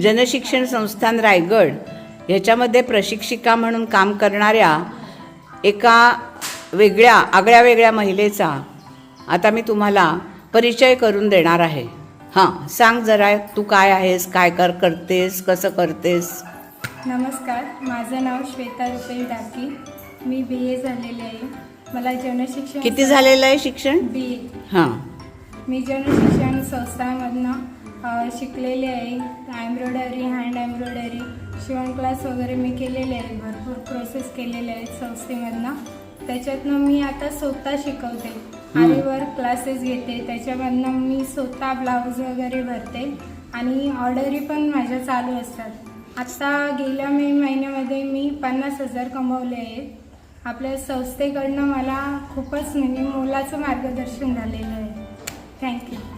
जनशिक्षण संस्थान रायगड ह्याच्यामध्ये प्रशिक्षिका म्हणून काम करणाऱ्या एका वेगळ्या आगळ्या वेगळ्या महिलेचा आता मी तुम्हाला परिचय करून देणार आहे. हां सांग जरा तू काय आहेस काय कर करतेस कसं करतेस? नमस्कार माझं नाव श्वेता रुपेल डाकी. मी बी ए झालेले आहे. मला जनशिक्षण किती झालेलं आहे शिक्षण? बी ए हां. मी जनशिक्षण संस्थांमधनं अ, शिकलेले आहे. एम्ब्रॉयडरी हँड एम्ब्रॉयडरी शिवण क्लास वगैरे मी केलेले आहे. भरपूर प्रोसेस केलेले आहेत संस्थेमधनं. त्याच्यातनं मी आता स्वतः शिकवते. आरीवर क्लासेस घेते. त्याच्यामधनं मी स्वतः ब्लाऊज वगैरे भरते. आणि ऑर्डरी पण माझ्या चालू असतात. आत्ता गेल्या मे महिन्यामध्ये मी पन्नास हजार कमवले आहेत आपल्या संस्थेकडनं मला खूपच म्हणजे मोलाचं मार्गदर्शन झालेलं आहे. Thank you.